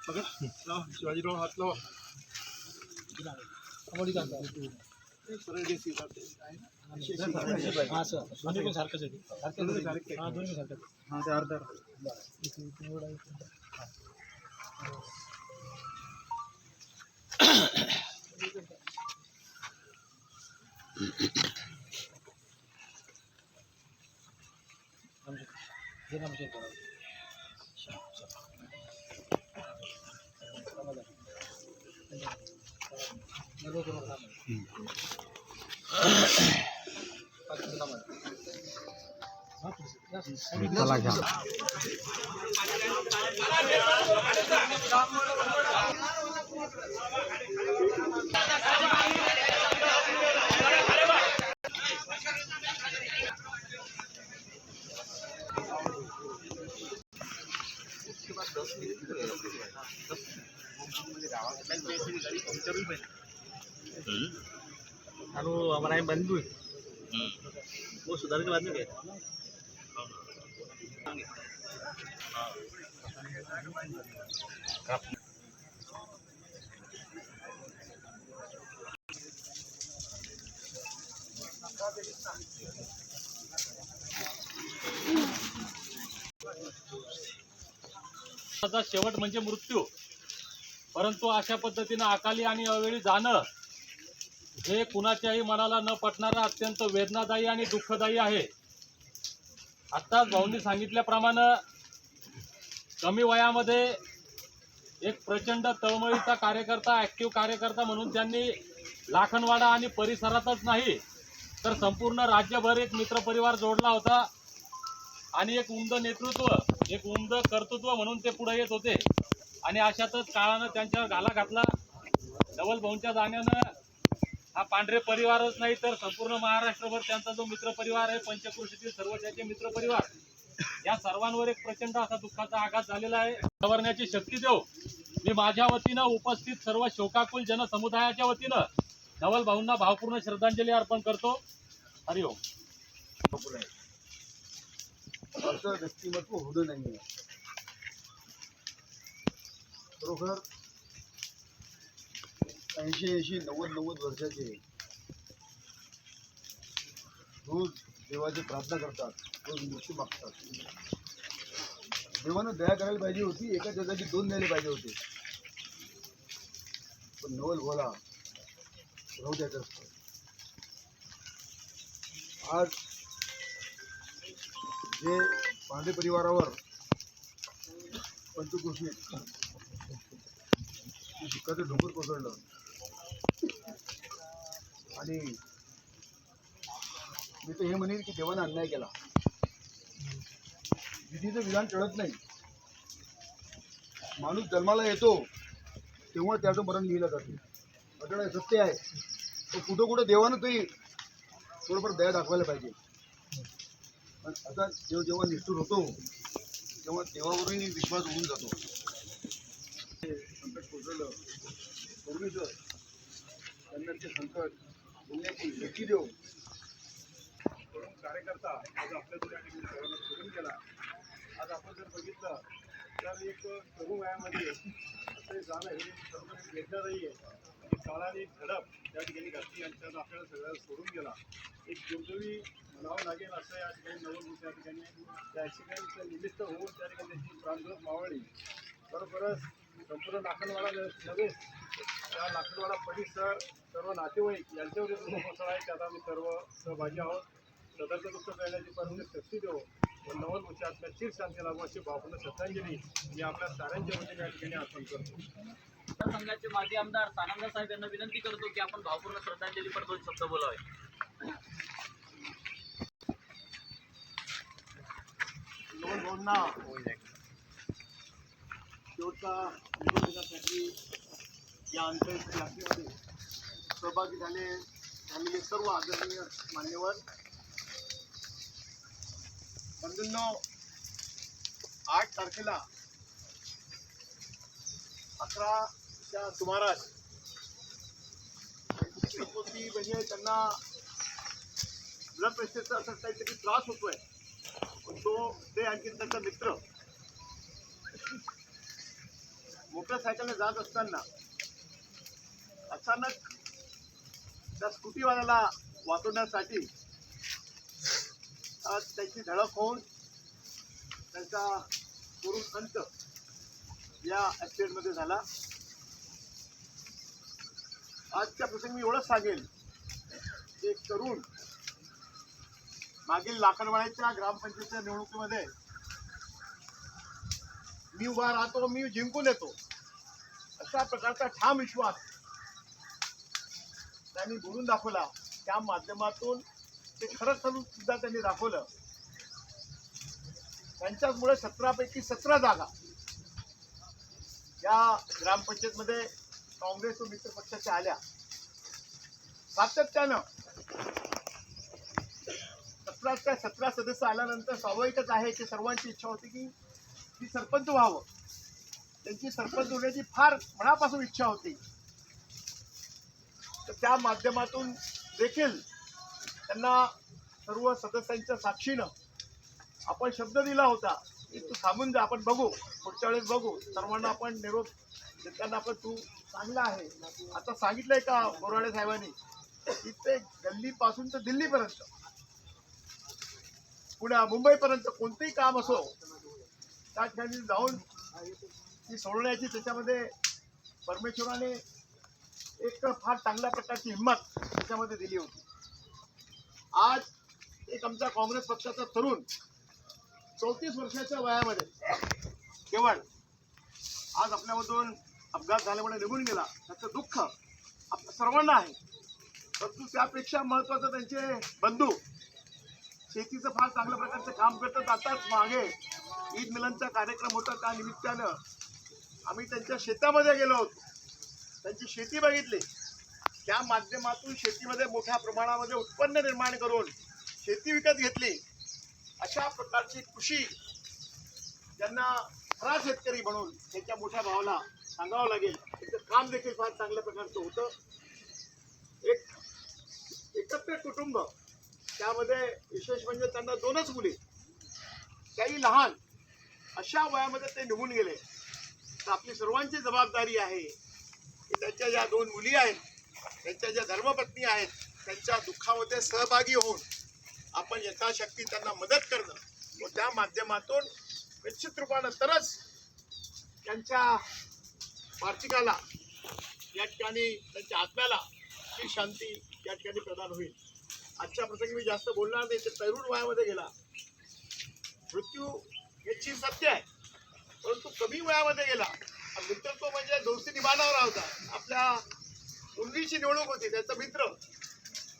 शिवाजीराव हात लावा. सरळ देसी जाते. हा सर. दोन्ही पण सारखंच आहे सारखं हा दोन्ही सारखं हा ते अर्धा. हे नाम লাগা हेलो हमारा बंधु है। वो सुधार के बाद में गए। चा शेवट म्हणजे मृत्यू. परंतु अशा पद्धतीनं अकाली आणि अवेळी जाणं हे कुणाच्याही मनाला न पटणारं अत्यंत वेदनादायी आणि दुःखदायी आहे. आत्ताच भाऊंनी सांगितल्याप्रमाणे कमी वयामध्ये एक प्रचंड तळमळीचा कार्यकर्ता ॲक्टिव्ह कार्यकर्ता म्हणून त्यांनी लाखनवाडा आणि परिसरातच नाही तर संपूर्ण राज्यभर एक मित्रपरिवार जोडला होता. आणि एक उमद नेतृत्व एक उमद कर्तृत्व म्हणून ते पुढे येत होते. आणि अशातच काळानं त्यांच्यावर घाला घातला. डबल भाऊंच्या जाण्यानं हा पांढरे परिवारच नाही तर संपूर्ण महाराष्ट्रभर त्यांचा जो मित्र परिवार आहे पंचकृषीतील सर्व त्याचे मित्र परिवार या सर्वांवर एक प्रचंड असा दुःखाचा आघात झालेला आहे. सवरण्याची शक्ती देऊ. मी माझ्या वतीनं उपस्थित सर्व शोकाकुल जनसमुदायाच्या वतीनं धवल भाऊंना भावपूर्ण श्रद्धांजली अर्पण करतो. हरिओम असं व्यक्तिमत्व होणं नाही बरोबर ऐंशी ऐंशी नव्वद नव्वद वर्षाचे रोज देवाची प्रार्थना करतात रोज मृत्यू मागतात. देवानं दया करायला पाहिजे होती एका जगाची दोन द्यायला पाहिजे होते. पण नवल बोला राहू द्यायचं असतं. आज जे पांडे परिवारावर पंचकृषीत शिक्काचं ढोकर कोसळलं आणि मी तर हे म्हणेन की देवानं अन्याय केला. विधीचं विधान टळत नाही. माणूस जन्माला येतो तेव्हा त्याचं मरण लिहिलं जाते. अटळ सत्य आहे. तर कुठं कुठं देवानं तरी थोडंफार दया दाखवायला पाहिजे. पण आता जेव्हा जेव्हा निष्ठूर होतो तेव्हा देवावरही विश्वास होऊन जातो. संकट कोसळलं पूर्वीचं त्यांना ते संकट भेटी देऊ म्हणून कार्यकर्ता आज आपल्या या ठिकाणी सर्वांना सोडून गेला आज आपण जर बघितलं तर एक तरुण वयामध्ये असं जाणं हे सर्व वेदनादायी आहे आणि काळाने झडप त्या ठिकाणी घातली आणि त्यात आपल्याला सगळ्याला सोडून गेला एक दुर्दैवी म्हणावं लागेल असं या ठिकाणी नवल त्या ठिकाणी त्या ॲक्सिडेंटचं निमित्त होऊन त्या ठिकाणी त्याची प्राणज्योत मावळली बरोबरच संपूर्ण लाखनवाडा नव्हे त्या लाखनवाडा परिसर सर्व नातेवाईक यांच्यावर जो कोसळा आहे. त्यात आम्ही सर्व सहभागी आहोत. सदर्थ दुःख करण्याची परत शक्ती देऊ. व नवल आत्म्या चिर शांती लागू अशी भावपूर्ण श्रद्धांजली. मी आपल्या साऱ्यांच्या वतीने या ठिकाणी अर्पण करतो. संघाचे माजी आमदार सानंद साहेब यांना विनंती करतो की आपण भावपूर्ण श्रद्धांजली पर दोन शब्द बोलावे. शेवटचा निरोप देण्यासाठी या अंत्यविधी यात्रेमध्ये सहभागी झाले. झालेले सर्व आदरणीय मान्यवर. बंधूंनो आठ तारखेला अकराच्या सुमारास होती म्हणजे त्यांना ब्लड प्रेशरचा असं काहीतरी त्रास होतोय. पण तो ते आणखी त्यांचा मित्र मोटरसायकलने जात असताना अचानक त्या स्कूटीवाल्याला वाचवण्यासाठी आज त्याची धडक होऊन त्यांचा करून अंत या ॲक्सिडेंटमध्ये झाला. आजच्या प्रसंगी मी एवढंच सांगेल की एक तरुण मागील लाकडवाड्याच्या ग्रामपंचायतच्या निवडणुकीमध्ये मी उभा राहतो मी जिंकून येतो. अशा प्रकारचा ठाम विश्वास त्यांनी बोलून दाखवला. त्या माध्यमातून ते खरं ठरून सुद्धा त्यांनी दाखवलं. त्यांच्यामुळे सतरापैकी सतरा जागा या ग्रामपंचायतमध्ये काँग्रेस व मित्र पक्षाच्या आल्या. सातत्यानं सतराच्या सतरा सदस्य आल्यानंतर स्वाभाविकच आहे की सर्वांची इच्छा होती की ती सरपंच व्हावं. त्यांची सरपंच होण्याची फार मनापासून इच्छा होती. तर त्या माध्यमातून देखील त्यांना सर्व सदस्यांच्या साक्षीनं आपण शब्द दिला होता की तू थांबून जा आपण बघू पुढच्या वेळेस बघू. सर्वांना आपण निरोप देताना आपण तू चांगला आहे. आता सांगितलंय का बोराडे साहेबांनी की ते गल्लीपासून तर दिल्लीपर्यंत पुण्या मुंबईपर्यंत कोणतंही काम असो त्या ठिकाणी जाऊन ती सोडवण्याची त्याच्यामध्ये परमेश्वराने एक फार चांगल्या प्रकारची हिंमत त्याच्यामध्ये दिली होती. आज एक आमचा काँग्रेस पक्षाचा तरुण चौतीस वर्षाच्या वयामध्ये केवळ आज आपल्यामधून अपघात झाल्यामुळे निघून गेला. त्याचं दुःख आपल्या सर्वांना आहे. परंतु त्यापेक्षा महत्वाचं त्यांचे बंधू शेतीचं फार चांगल्या प्रकारचं काम करतात. आताच मागे ईद मिलनचा कार्यक्रम होता. त्या निमित्तानं आम्ही त्यांच्या शेतामध्ये गेलो होतो. त्यांची शेती बघितली. त्या माध्यमातून शेतीमध्ये मोठ्या प्रमाणामध्ये उत्पन्न निर्माण करून शेती विकत घेतली. अशा प्रकारची कृषी ज्यांना खरा शेतकरी म्हणून त्यांच्या मोठ्या भावाला सांगावं लागेल. त्याचं काम देखील फार चांगल्या प्रकारचं होतं. एक एकत्र कुटुंब त्यामध्ये विशेष म्हणजे त्यांना दोनच मुली. त्याही लहान. अशा वयामध्ये ते निघून गेले. तर आपली सर्वांची जबाबदारी आहे की त्यांच्या ज्या दोन मुली आहेत त्यांच्या ज्या धर्मपत्नी आहेत त्यांच्या दुःखामध्ये सहभागी होऊन आपण यथाशक्ती त्यांना मदत करणं व त्या माध्यमातून निश्चित रूपानंतरच त्यांच्या वार्षिकाला या ठिकाणी त्यांच्या आत्म्याला ती शांती या ठिकाणी प्रदान होईल. आजच्या प्रसंगी मी जास्त बोलणार नाही ते तरुण वयामध्ये गेला. मृत्यू याची सत्य आहे परंतु कमी वयामध्ये गेला. मित्र मित्रत्व म्हणजे दोस्ती निभावणारा होता. आपल्या मुलगीची निवडणूक होती त्यांचा मित्र.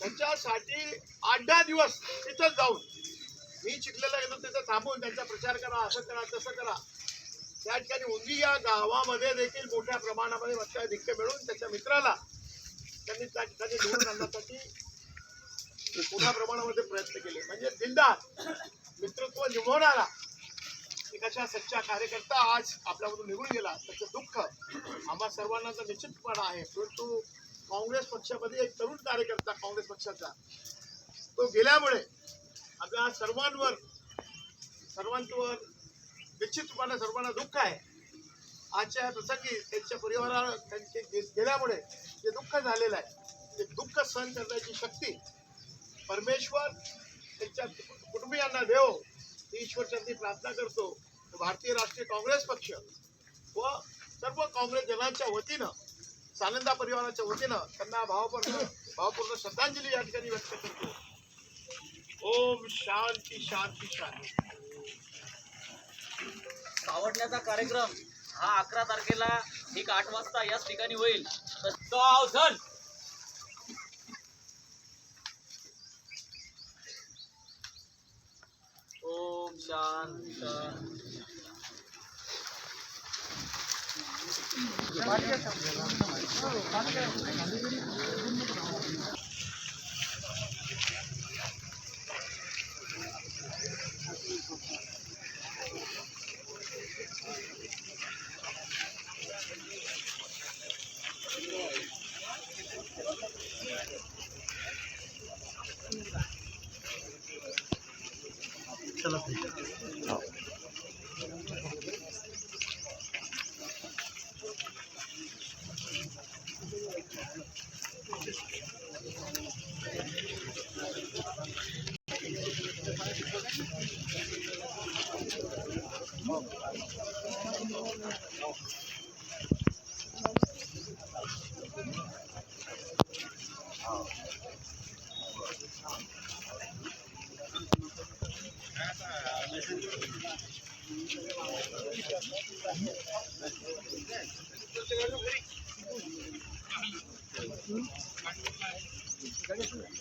त्याच्यासाठी आठ दहा दिवस तिथंच जाऊन मी चिखलेला गेलो तिथं थांबून त्यांचा प्रचार करा असं करा तसं करा. त्या ठिकाणी उंदी या गावामध्ये देखील मोठ्या प्रमाणामध्ये मताधिक्य मिळून त्याच्या मित्राला त्यांनी त्या ठिकाणी निवडून आणण्यासाठी मोठ्या प्रमाणामध्ये प्रयत्न केले. म्हणजे दिलदार मित्रत्व निभवणारा एक सच्चा कार्यकर्ता आज आपल्यामधून निघून गेला. त्याचं दुःख आम्हा सर्वांना निश्चितपणा आहे. परंतु काँग्रेस पक्षामध्ये एक तरुण कार्यकर्ता काँग्रेस पक्षाचा तो गेल्यामुळे आपल्या सर्वांवर सर्वांवर निश्चितपणे सर्वांना दुःख आहे. आजच्या प्रसंगी त्यांच्या परिवाराला त्यांचे गेल्यामुळे जे दुःख झालेलं आहे ते दुःख सहन करण्याची शक्ती परमेश्वर त्यांच्या कुटुंबियांना देव. ही ईश्वरचंदी प्रार्थना करतो. भारतीय राष्ट्रीय काँग्रेस पक्ष व सर्व काँग्रेस जनांच्या वतीनं सानंदा परिवाराच्या वतीनं त्यांना भावपूर्ण भावपूर्ण श्रद्धांजली या ठिकाणी व्यक्त करतो. ओम शांती शांती शांती. सावडण्याचा कार्यक्रम हा अकरा तारखेला एक आठ वाजता याच ठिकाणी होईल. Ishan, Ishan. Thank you. Gracias.